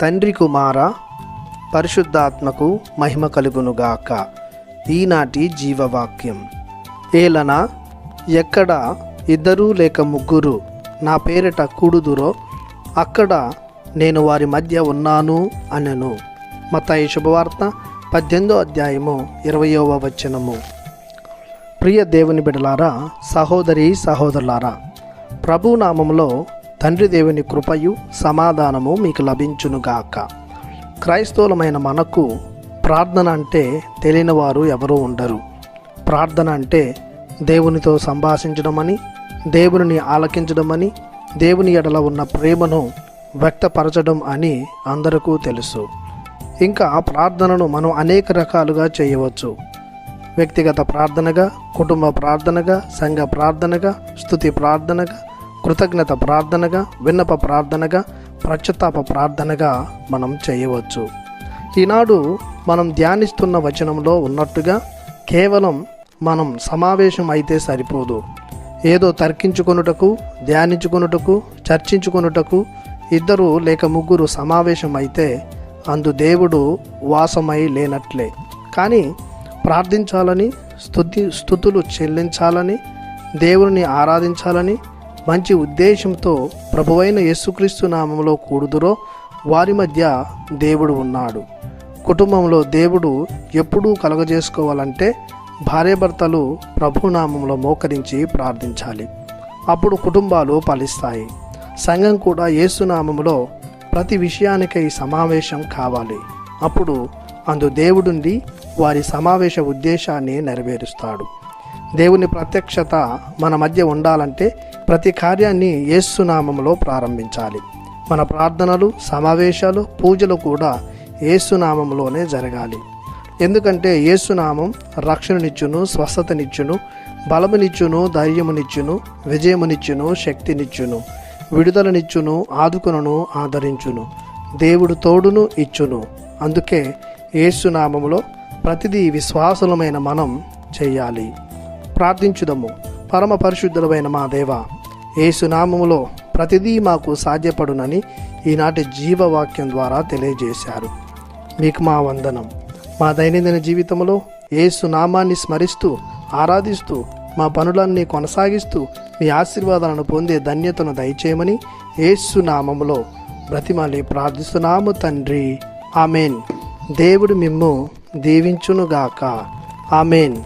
తండ్రి కుమార పరిశుద్ధాత్మకు మహిమ కలుగునుగాక. ఈనాటి జీవవాక్యం. ఏలన ఎక్కడ ఇద్దరు లేక ముగ్గురు నా పేరిట కూడుదురో అక్కడ నేను వారి మధ్య ఉన్నాను అనను. మతాయి శుభవార్త పద్దెనిమిదో అధ్యాయము ఇరవయవ వచనము. ప్రియ దేవుని బిడలారా సహోదరి సహోదరులారా ప్రభు నామంలో తండ్రి దేవుని కృపయు సమాధానము మీకు లభించునుగాక. క్రైస్తవులమైన మనకు ప్రార్థన అంటే తెలియని వారు ఎవరూ ఉండరు. ప్రార్థన అంటే దేవునితో సంభాషించడమని దేవునిని ఆలకించడమని దేవుని ఎడల ఉన్న ప్రేమను వ్యక్తపరచడం అని అందరికీ తెలుసు. ఇంకా ప్రార్థనను మనం అనేక రకాలుగా చేయవచ్చు. వ్యక్తిగత ప్రార్థనగా కుటుంబ ప్రార్థనగా సంఘ ప్రార్థనగా స్తుతి ప్రార్థనగా కృతజ్ఞత ప్రార్థనగా విన్నప ప్రార్థనగా ప్రత్యుత్తాప ప్రార్థనగా మనం చేయవచ్చు. ఈనాడు మనం ధ్యానిస్తున్న వచనంలో ఉన్నట్టుగా కేవలం మనం సమావేశం అయితే సరిపోదు. ఏదో తర్కించుకొనుటకు ధ్యానించుకొనుటకు చర్చించుకొనుటకు ఇద్దరు లేక ముగ్గురు సమావేశం అయితే అందు దేవుడు వాసమై లేనట్లే. కానీ ప్రార్థించాలని స్థుతి స్థుతులు చెల్లించాలని దేవుని ఆరాధించాలని మంచి ఉద్దేశంతో ప్రభువైన యేసుక్రీస్తు నామంలో కూడుదురో వారి మధ్య దేవుడు ఉన్నాడు. కుటుంబంలో దేవుడు ఎప్పుడూ కలగజేసుకోవాలంటే భార్యాభర్తలు ప్రభునామంలో మోకరించి ప్రార్థించాలి. అప్పుడు కుటుంబాలు ఫలిస్తాయి. సంఘం కూడా యేసునామంలో ప్రతి విషయానికై సమావేశం కావాలి. అప్పుడు అందు దేవుడుండి వారి సమావేశ ఉద్దేశాన్ని నెరవేరుస్తాడు. దేవుని ప్రత్యక్షత మన మధ్య ఉండాలంటే ప్రతి కార్యాన్ని ఏసునామంలో ప్రారంభించాలి. మన ప్రార్థనలు సమావేశాలు పూజలు కూడా ఏసునామంలోనే జరగాలి. ఎందుకంటే ఏసునామం రక్షణనిచ్చును స్వస్థతనిచ్చును బలమునిచ్చును ధైర్యమునిచ్చును విజయమునిచ్చును శక్తినిచ్చును విడుదలనిచ్చును ఆదుకును ఆదరించును దేవుడు తోడును ఇచ్చును. అందుకే ఏసునామములో ప్రతిదీ విశ్వాసులమైన మనం చేయాలి. ప్రార్థించుదము. పరమ పరిశుద్ధులమైన మా దేవ ఏసునామములో ప్రతిదీ మాకు సాధ్యపడునని ఈనాటి జీవవాక్యం ద్వారా తెలియజేశారు. మీకు మా వందనం. మా దైనందిన జీవితంలో ఏసు నామాన్ని స్మరిస్తూ ఆరాధిస్తూ మా పనులన్నీ కొనసాగిస్తూ మీ ఆశీర్వాదాలను పొందే ధన్యతను దయచేయమని ఏసు నామములో బ్రతిమాలి ప్రార్థిస్తున్నాము తండ్రి. ఆమెన్. దేవుడు మిమ్ము దీవించునుగాక. ఆమెన్.